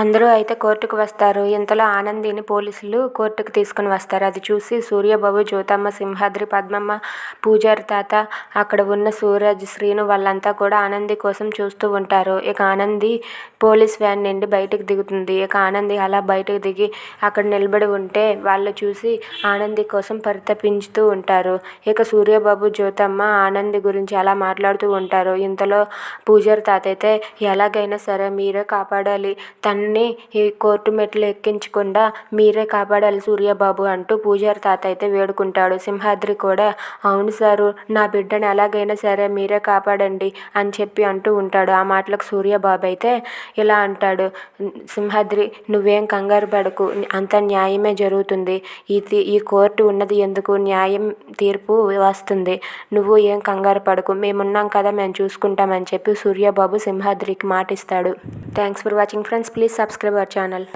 అందరూ అయితే కోర్టుకు వస్తారు. ఇంతలో ఆనందిని పోలీసులు కోర్టుకు తీసుకుని వస్తారు. అది చూసి సూర్యబాబు జ్యోతమ్మ సింహాద్రి పద్మమ్మ పూజారి తాత అక్కడ ఉన్న సూరజ్ శ్రీను వాళ్ళంతా కూడా ఆనంది కోసం చూస్తూ ఉంటారు. ఇక ఆనంది పోలీస్ వ్యాన్ నుండి బయటకు దిగుతుంది. ఇక ఆనంది అలా బయటకు దిగి అక్కడ నిలబడి ఉంటే వాళ్ళు చూసి ఆనంది కోసం పరితపించుతూ ఉంటారు. ఇక సూర్యబాబు జ్యోతమ్మ ఆనంది గురించి అలా మాట్లాడుతూ ఉంటారు. ఇంతలో పూజారి తాత అయితే ఎలాగైనా సరే మీరే కాపాడాలి. తనని ఈ కోర్టు మెట్లు ఎక్కించకుండా మీరే కాపాడాలి సూర్యబాబు అంటూ పూజారి తాత అయితే వేడుకుంటాడు. సింహాద్రి కూడా అవును సారు నా బిడ్డను ఎలాగైనా సరే మీరే కాపాడండి అని చెప్పి అంటూ ఉంటాడు. ఆ మాటలకు సూర్యబాబు అయితే ఇలా అంటాడు. సింహాద్రి నువ్వేం కంగారు పడకు. అంత న్యాయమే జరుగుతుంది. ఇది ఈ కోర్టు ఉన్నది ఎందుకు? న్యాయం తీర్పు వస్తుంది. నువ్వు ఏం కంగారు పడకు. మేమున్నాం కదా మేము చూసుకుంటామని చెప్పి సూర్యబాబు సింహాద్రికి మాటిస్తాడు. Thanks for watching friends. Please subscribe our channel